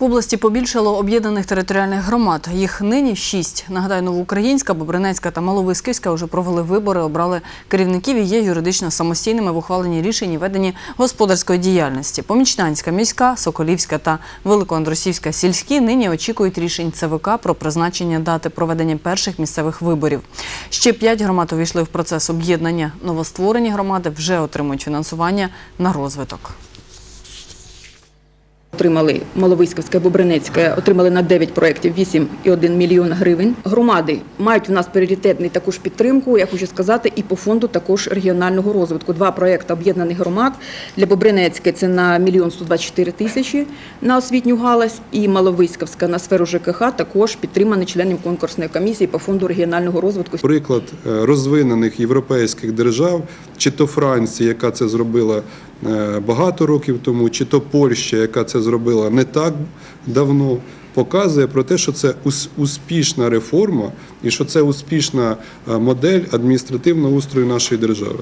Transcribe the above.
В області побільшало об'єднаних територіальних громад. Їх нині шість. Нагадаю, Новоукраїнська, Бобринецька та Маловиськівська вже провели вибори, обрали керівників і є юридично самостійними в ухваленні рішень і веденні господарської діяльності. Помічнанська міська, Соколівська та Великоандросівська сільські нині очікують рішень ЦВК про призначення дати проведення перших місцевих виборів. Ще п'ять громад увійшли в процес об'єднання. Новостворені громади вже отримують фінансування на розвиток. Отримали Маловиськовська Бобринецька, отримали на 9 проєктів 8,1 мільйон гривень. Громади мають у нас пріоритетний також підтримку, я хочу сказати, і по фонду також регіонального розвитку. Два проєкти об'єднаних громад. Для Бобринецької це на мільйон 124 тисячі на освітню галузь, і Маловиськовська на сферу ЖКХ також підтримані членами конкурсної комісії по фонду регіонального розвитку. Приклад е, розвинених європейських держав, чи то Франція, яка це зробила багато років тому, чи то Польща, яка це зробила не так давно, показує про те, що це успішна реформа і що це успішна е, модель адміністративного устрою нашої держави.